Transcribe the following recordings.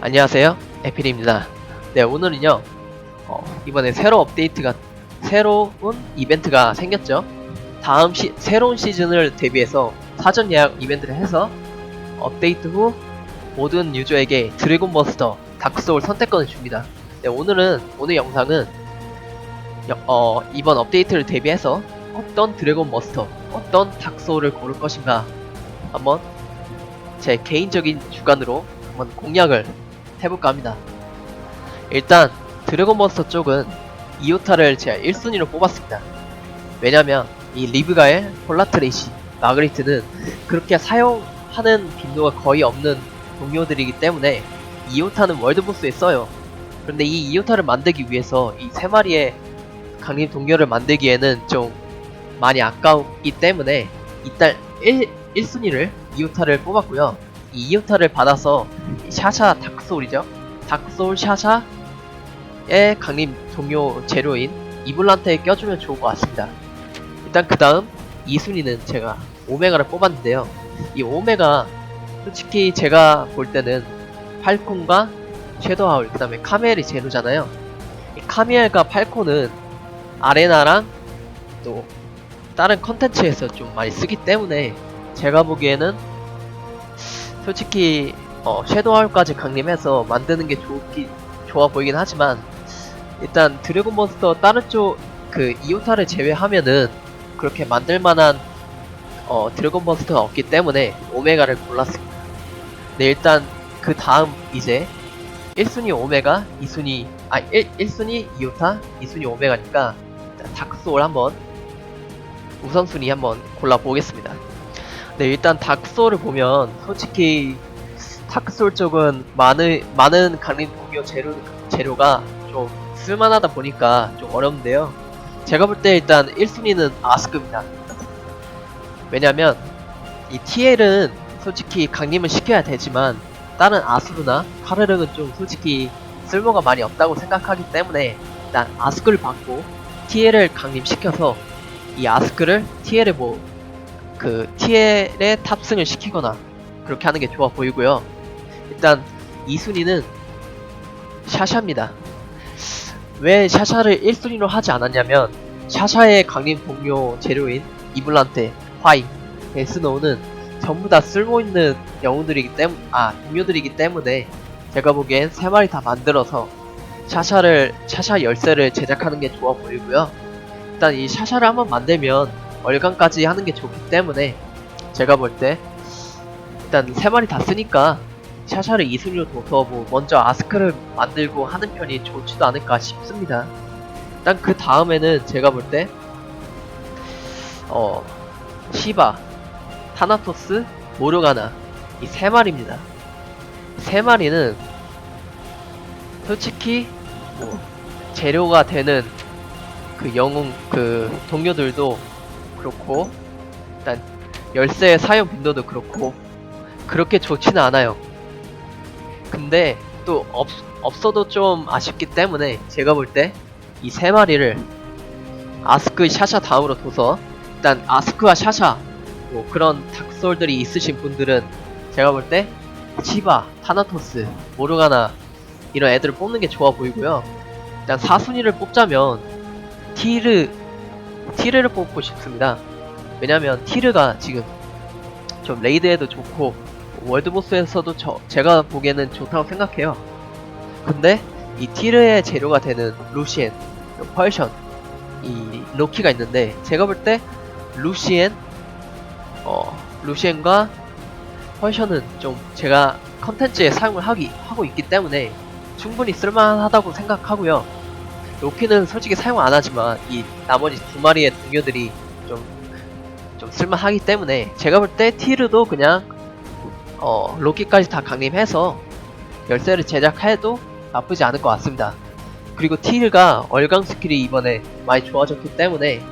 안녕하세요. 에필입니다. 네 오늘은요 어, 이번에 새로 업데이트가 새로운 이벤트가 생겼죠. 다음 시, 새로운 시즌을 대비해서 사전 예약 이벤트를 해서 업데이트 후 모든 유저에게 드래곤 버스터 다크소울 선택권을 줍니다. 네 오늘은 오늘 영상은 여- 어, 이번 업데이트를 대비해서 어떤 드래곤 버스터 어떤 다크소울을 고를 것인가 한번 제 개인적인 주관으로 한번 공략을 해볼까 합니다. 일단 드래곤버스터 쪽은 이오타를 제가 1순위로 뽑았습니다. 왜냐면 이 리브가엘, 폴라트레이시, 마그리트는 그렇게 사용하는 빈도가 거의 없는 동료들이기 때문에 이오타는 월드보스에 써요. 그런데 이 이오타를 만들기 위해서 이 세 마리의 강림 동료를 만들기에는 좀 많이 아까웠기 때문에 일단 1, 1순위를 이오타를 뽑았고요. 이 이오타를 받아서 이 샤샤 다크소울이죠. 다크소울 샤샤의 강림 동료 재료인 이블란테에 껴주면 좋을 것 같습니다. 일단 그 다음 2순위는 제가 오메가를 뽑았는데요. 이 오메가 솔직히 제가 볼 때는 팔콘과 섀도하울 그 다음에 카멜이 재료잖아요. 이 카멜과 팔콘은 아레나랑 또 다른 컨텐츠에서 좀 많이 쓰기 때문에 제가 보기에는 솔직히 어, 섀도우하울까지 강림해서 만드는 게 좋기, 좋아 보이긴 하지만 일단 드래곤 몬스터 다른 쪽 그 이오타를 제외하면은 그렇게 만들만한 어, 드래곤 몬스터가 없기 때문에 오메가를 골랐습니다. 네 일단 그 다음 이제 1순위 오메가, 2순위 아 1, 1순위 이오타, 2순위 오메가니까 다크소울 한번 우선순위 한번 골라보겠습니다. 네, 일단 다크소울을 보면 솔직히 다크소울 쪽은 많은 많은 강림 동료 재료 재료가 좀 쓸만하다 보니까 좀 어렵는데요. 제가 볼 때 일단 1순위는 아스크입니다. 왜냐면 이 TL은 솔직히 강림을 시켜야 되지만 다른 아수르나 카르르는 좀 솔직히 쓸모가 많이 없다고 생각하기 때문에 일단 아스크를 받고 TL을 강림시켜서 이 아스크를 TL에 뭐 그 TL에 탑승을 시키거나 그렇게 하는 게 좋아 보이고요. 일단 2순위는 샤샤입니다. 왜 샤샤를 1순위로 하지 않았냐면 샤샤의 강림 동료 재료인 이블란테, 화이, 데스노우는 전부 다 쓸모있는 영웅들이기 때문 아 동료들이기 때문에 제가 보기엔 세 마리 다 만들어서 샤샤를 샤샤 열쇠를 제작하는 게 좋아 보이고요. 일단 이 샤샤를 한번 만들면 얼간까지 하는 게 좋기 때문에 제가 볼 때 일단 세 마리 다 쓰니까 샤샤를 이순위로 둬서 뭐 먼저 아스크를 만들고 하는 편이 좋지도 않을까 싶습니다. 일단 그 다음에는 제가 볼 때 어, 시바, 타나토스, 모르가나 이 세 마리입니다. 세 마리는 솔직히 뭐 재료가 되는 그 영웅 그 동료들도 그렇고 일단 열쇠 사용 빈도도 그렇고 그렇게 좋지는 않아요. 근데 또 없, 없어도 좀 아쉽기 때문에 제가 볼 때 이 세 마리를 아스크 샤샤 다음으로 둬서 일단 아스크와 샤샤 뭐 그런 닥솔들이 있으신 분들은 제가 볼 때 치바, 타나토스, 모르가나 이런 애들을 뽑는 게 좋아 보이고요. 일단 4순위를 뽑자면 티르 티르를 뽑고 싶습니다. 왜냐면 티르가 지금 좀 레이드에도 좋고 월드보스에서도 저, 제가 보기에는 좋다고 생각해요. 근데 이 티르의 재료가 되는 루시엔, 펄션, 이 로키가 있는데 제가 볼 때 루시엔, 어 루시엔과 펄션은 좀 제가 컨텐츠에 사용을 하기 하고 있기 때문에 충분히 쓸만하다고 생각하고요. 로키는 솔직히 사용 안 하지만 이 나머지 두 마리의 동료들이 좀, 좀 쓸만하기 때문에 제가 볼 때 티르도 그냥 어, 로키까지 다 강림해서 열쇠를 제작해도 나쁘지 않을 것 같습니다. 그리고 티르가 얼강 스킬이 이번에 많이 좋아졌기 때문에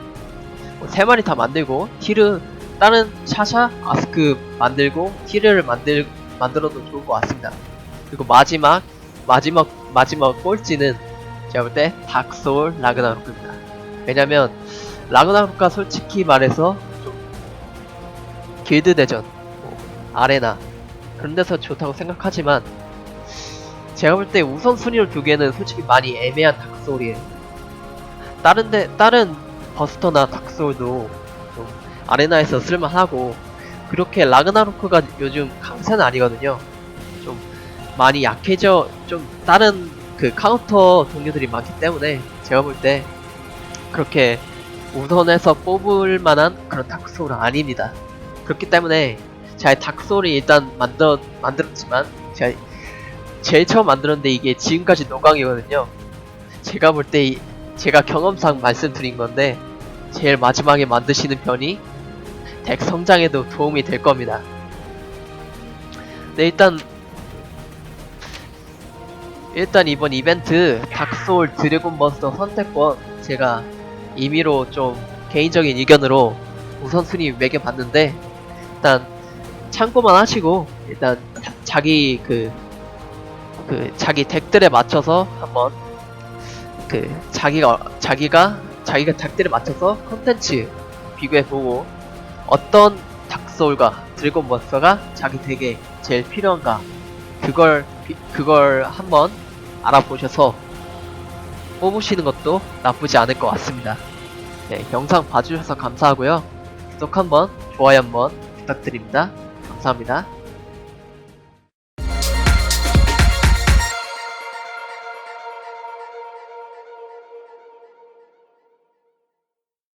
뭐세 마리 다 만들고 티르 다른 샤샤 아스크 만들고 티르를 만들 만들어도 좋을 것 같습니다. 그리고 마지막 마지막 마지막 꼴찌는 제가 볼 때 닥소울 라그나로크입니다. 왜냐면 라그나로크가 솔직히 말해서 좀 길드 대전, 뭐, 아레나 그런 데서 좋다고 생각하지만 제가 볼 때 우선순위로 두 개는 솔직히 많이 애매한 닥소울이에요. 다른 데, 다른 버스터나 닥소울도 좀 아레나에서 쓸만하고, 그렇게 라그나로크가 요즘 강세는 아니거든요. 좀 많이 약해져, 좀 다른 그 카운터 동료들이 많기 때문에 제가 볼 때 그렇게 우선해서 뽑을 만한 그런 닥소울은 아닙니다. 그렇기 때문에 제가 닥소울이 일단 만들어, 만들었지만 제가 제일 처음 만들었는데 이게 지금까지 노강이거든요. 제가 볼 때 제가 경험상 말씀드린 건데 제일 마지막에 만드시는 편이 덱 성장에도 도움이 될 겁니다. 네 일단 일단 이번 이벤트 닥소울 드래곤 버스터 선택권 제가 임의로 좀 개인적인 의견으로 우선순위 매겨봤는데 일단 참고만 하시고 일단 자- 자기 그, 그 자기 덱들에 맞춰서 한번 그 자기가 자기가 자기가 덱들에 맞춰서 컨텐츠 비교해보고 어떤 닥소울과 드래곤 버스터가 자기 덱에 제일 필요한가 그걸 비- 그걸 한번 알아보셔서 뽑으시는 것도 나쁘지 않을 것 같습니다. 네, 영상 봐주셔서 감사하고요. 구독 한번, 좋아요 한번 부탁드립니다. 감사합니다.